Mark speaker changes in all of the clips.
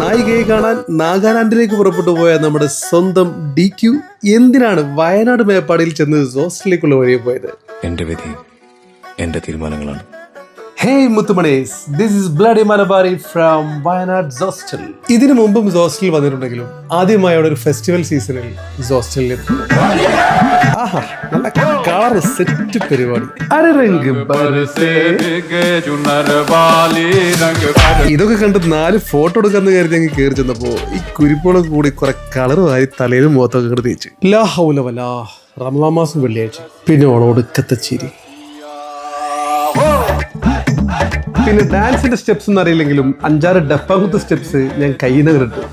Speaker 1: നായികയെ കാണാൻ നാഗാലാൻഡിലേക്ക് പുറപ്പെട്ടു പോയ നമ്മുടെ സ്വന്തം ഡി ക്യു എന്തിനാണ് വയനാട് മേപ്പാടിയിൽ ചെന്ന് ഹോസ്റ്റലിലേക്കുള്ള വഴിയെ പോയത്?
Speaker 2: എന്റെ വിധി എന്റെ തീരുമാനങ്ങളാണ്.
Speaker 1: Hey മുത്തുമണീസ് this is bloody Malabari from Wayanad hostel ഇതിനു മുമ്പും ഹോസ്റ്റലിൽ വന്നിട്ടുണ്ടെങ്കിലും ആദ്യമായി അവിടെ ഒരു ഫെസ്റ്റിവൽ സീസണിൽ ഹോസ്റ്റലിൽ എത്തി ആഹാ നല്ല കളർ സെറ്റ് പരിപാടി. ഇതൊക്കെ കണ്ട് നാല് ഫോട്ടോ എടുക്കാന്ന് കരുതി അങ്ങ് കയറി ചെന്നപ്പോ ഈ കുരിപ്പോളം കൂടി കുറെ കളർ വാരി തലയിലും മുഖത്തൊക്കെ കണ്ട് തേച്ച്. ലാ ഹൗല വലാ. മാസം വെള്ളിയാഴ്ച. പിന്നെ ഓണം ഒടുക്കത്തെ ചിരി പിന്നെ ഡാൻസിന്റെ സ്റ്റെപ്സ് ഒന്നും അറിയില്ലെങ്കിലും അഞ്ചാറ് ഡപ്പാകുത്ത് സ്റ്റെപ്സ് ഞാൻ കയ്യിൽ നിന്ന് കിട്ടും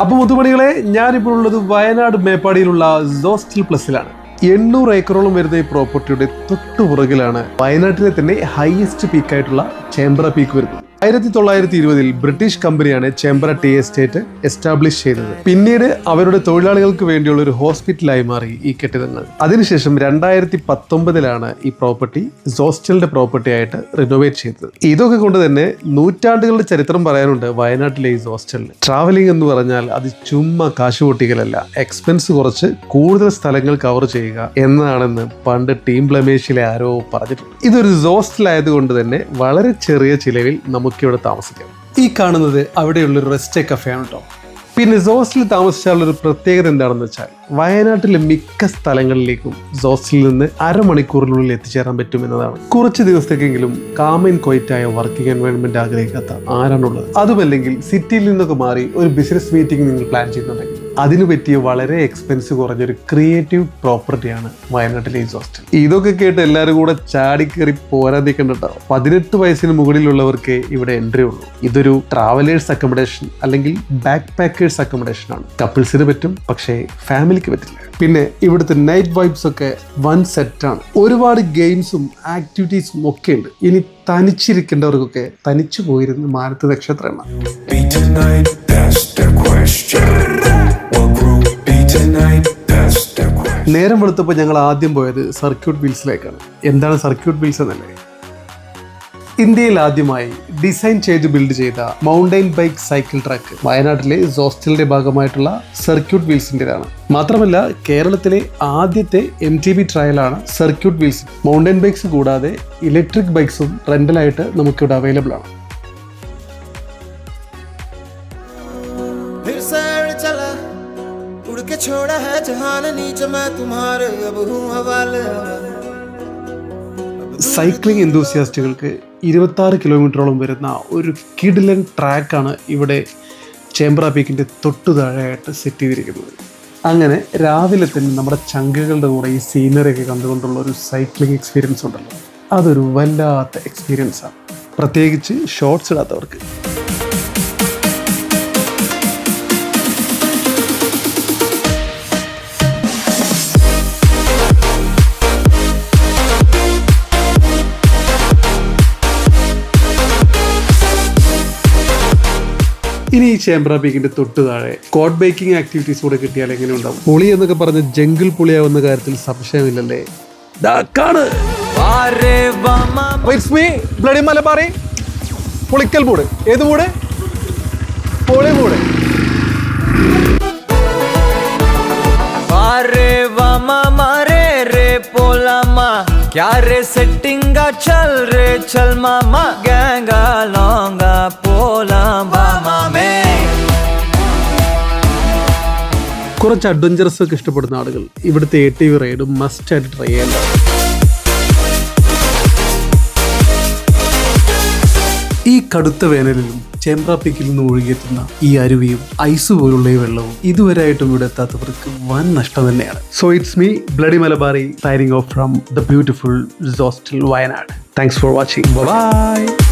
Speaker 1: അപ്പൊ മുത്തുമണികളെ ഞാനിപ്പോൾ ഉള്ളത് വയനാട് മേപ്പാടിയിലുള്ള സോസ്റ്റിൽ പ്ലസിലാണ് എണ്ണൂറ് ഏക്കറോളം വരുന്ന ഈ പ്രോപ്പർട്ടിയുടെ തൊട്ടു പുറകിലാണ് വയനാട്ടിലെ തന്നെ ഹയസ്റ്റ് പീക്കായിട്ടുള്ള ചേമ്പ്ര പീക്ക് വരുന്നത്. ആയിരത്തി തൊള്ളായിരത്തി ഇരുപതിൽ ബ്രിട്ടീഷ് കമ്പനിയാണ് ചേമ്പ്ര ടീ എസ്റ്റേറ്റ് എസ്റ്റാബ്ലിഷ് ചെയ്തത്. പിന്നീട് അവരുടെ തൊഴിലാളികൾക്ക് വേണ്ടിയുള്ള ഒരു ഹോസ്പിറ്റലായി മാറി ഈ കെട്ടിടങ്ങൾ. അതിനുശേഷം രണ്ടായിരത്തി പത്തൊമ്പതിലാണ് ഈ പ്രോപ്പർട്ടി സോസ്റ്റലിന്റെ പ്രോപ്പർട്ടി ആയിട്ട് റിനോവേറ്റ് ചെയ്തത്. ഇതൊക്കെ കൊണ്ട് തന്നെ നൂറ്റാണ്ടുകളുടെ ചരിത്രം പറയാനുണ്ട് വയനാട്ടിലെ ഈ ഹോസ്റ്റലിന് ട്രാവലിംഗ് എന്ന് പറഞ്ഞാൽ അത് ചുമ്മാ കാശ് പൊട്ടിക്കലല്ല എക്സ്പെൻസ് കുറച്ച് കൂടുതൽ സ്ഥലങ്ങൾ കവർ ചെയ്യുക എന്നതാണെന്ന് പണ്ട് ടീം ബ്ലമേഷിലെ ആരോ പറഞ്ഞിട്ടുണ്ട്. ഇതൊരു ഹോസ്റ്റലായതുകൊണ്ട് തന്നെ വളരെ ചെറിയ ചിലവിൽ നമുക്കിവിടെ താമസിക്കാം. ഈ കാണുന്നത് അവിടെയുള്ളൊരു റെസ്റ്റ് കഫേ ആണ് കേട്ടോ പിന്നെ സോസിൽ താമസിച്ചാലുള്ള ഒരു പ്രത്യേകത എന്താണെന്ന് വെച്ചാൽ വയനാട്ടിലെ മിക്ക സ്ഥലങ്ങളിലേക്കും സോസിൽ നിന്ന് അരമണിക്കൂറിനുള്ളിൽ എത്തിച്ചേരാൻ പറ്റും എന്നതാണ്. കുറച്ച് ദിവസത്തേക്കെങ്കിലും കാമൻ കൊയ്റ്റായ വർക്കിംഗ് എൻവയോൺമെന്റ് ആഗ്രഹിക്കാത്ത ആരാണുള്ളത്? അതുമല്ലെങ്കിൽ സിറ്റിയിൽ നിന്നൊക്കെ മാറി ഒരു ബിസിനസ് മീറ്റിംഗ് നിങ്ങൾ പ്ലാൻ ചെയ്യുന്നുണ്ടെങ്കിൽ അതിനു പറ്റിയ വളരെ എക്സ്പെൻസ് കുറഞ്ഞൊരു ക്രിയേറ്റീവ് പ്രോപ്പർട്ടിയാണ് വയനാട്ടിലെ ഈ ഹോസ്റ്റൽ ഇതൊക്കെ കേട്ട് എല്ലാവരും കൂടെ ചാടിക്കറി പോരാതിക്കണ്ടോ പതിനെട്ട് വയസ്സിന് മുകളിലുള്ളവർക്ക് ഇവിടെ എൻട്രി ഉള്ളൂ. ഇതൊരു ട്രാവലേഴ്സ് അക്കോമഡേഷൻ അല്ലെങ്കിൽ ബാക്ക് പാക്കേഴ്സ് അക്കോമഡേഷൻ ആണ് കപ്പിൾസിന് പറ്റും പക്ഷേ ഫാമിലിക്ക് പറ്റില്ല. പിന്നെ ഇവിടുത്തെ നൈറ്റ് വൈബ്സ് ഒക്കെ വൺ സെറ്റാണ് ഒരുപാട് ഗെയിംസും ആക്ടിവിറ്റീസും ഒക്കെ ഉണ്ട്. ഇനി തനിച്ചിരിക്കേണ്ടവർക്കൊക്കെ തനിച്ചു പോയിരുന്ന മാനത്ത് നക്ഷത്രമാണ്. നേരം വെളുത്തപ്പോൾ ഞങ്ങൾ ആദ്യം പോയത് സർക്യൂട്ട് വീൽസിലേക്കാണ് എന്താണ് സർക്യൂട്ട് ബിൽസ് എന്നല്ലേ? ഇന്ത്യയിൽ ആദ്യമായി ഡിസൈൻ ചെയ്ത് ബിൽഡ് ചെയ്ത മൗണ്ടൈൻ ബൈക്ക് സൈക്കിൾ ട്രാക്ക് വയനാട്ടിലെ സോസ്റ്റലിന്റെ ഭാഗമായിട്ടുള്ള സർക്യൂട്ട് വീൽസിന്റെതാണ് മാത്രമല്ല കേരളത്തിലെ ആദ്യത്തെ എം ടി ബി ട്രയലാണ് സർക്യൂട്ട് വീൽസ് മൗണ്ടൈൻ ബൈക്സ് കൂടാതെ ഇലക്ട്രിക് ബൈക്സും റെന്റലായിട്ട് നമുക്കിവിടെ അവൈലബിൾ ആണ്.
Speaker 3: उड़ के छोड़ा है जहान नीचे मैं तुम्हारे अब हूँ हवाले
Speaker 1: സൈക്ലിംഗ് എന്തൂസിയാസ്റ്റുകൾക്ക് ഇരുപത്താറ് കിലോമീറ്ററോളം വരുന്ന ഒരു കിഡിലൻ ട്രാക്കാണ് ഇവിടെ ചേമ്പ്ര പീക്കിൻ്റെ തൊട്ടു താഴെയായിട്ട് സെറ്റ് ചെയ്തിരിക്കുന്നത് അങ്ങനെ രാവിലെ തന്നെ നമ്മുടെ ചങ്കുകളുടെ കൂടെ ഈ സീനറി ഒക്കെ കണ്ടുകൊണ്ടുള്ള ഒരു സൈക്ലിംഗ് എക്സ്പീരിയൻസ് ഉണ്ടല്ലോ അതൊരു വല്ലാത്ത എക്സ്പീരിയൻസാണ് പ്രത്യേകിച്ച് ഷോർട്സ് ഇടാത്തവർക്ക് ഇനി ഈ ചേമ്പ്ര പീക്കിന്റെ തൊട്ട് താഴെ കോഡ് ബേക്കിംഗ് ആക്ടിവിറ്റീസ് കൂടെ കിട്ടിയാൽ എങ്ങനെ ഉണ്ടാവും? പുളി എന്നൊക്കെ പറഞ്ഞ് ജംഗിൾ പുളിയാവുന്ന കാര്യത്തിൽ സംശയമില്ലല്ലേ? പുളിക്കൽ പൂട് ഏത് പൂട് പൊളി മൂട്.
Speaker 4: पोलामा क्या रे सेटिंगा चल रे चल मामा गैंगा लौंगा पोला मामा में
Speaker 1: കുറച്ച് അഡ്വഞ്ചറസ് ഒക്കെ ഇഷ്ടപ്പെടുന്ന ആളുകൾ ഇവിടുത്തെ A T V ride must ആയിട്ട് ട്രൈ ചെയ്യേണ്ട ഈ കടുത്ത വേനലിലും ചെമ്പ്ര പീക്കിൽ നിന്ന് ഒഴുകിയെത്തുന്ന ഈ അരുവിയും ഐസ് പോലുള്ള ഈ വെള്ളവും ഇതുവരെയായിട്ടും ഇവിടെ എത്താത്തവർക്ക് വൻ നഷ്ടം തന്നെയാണ്. So it's me bloody Malabari signing off from the beautiful hostel Wayanad thanks for watching bye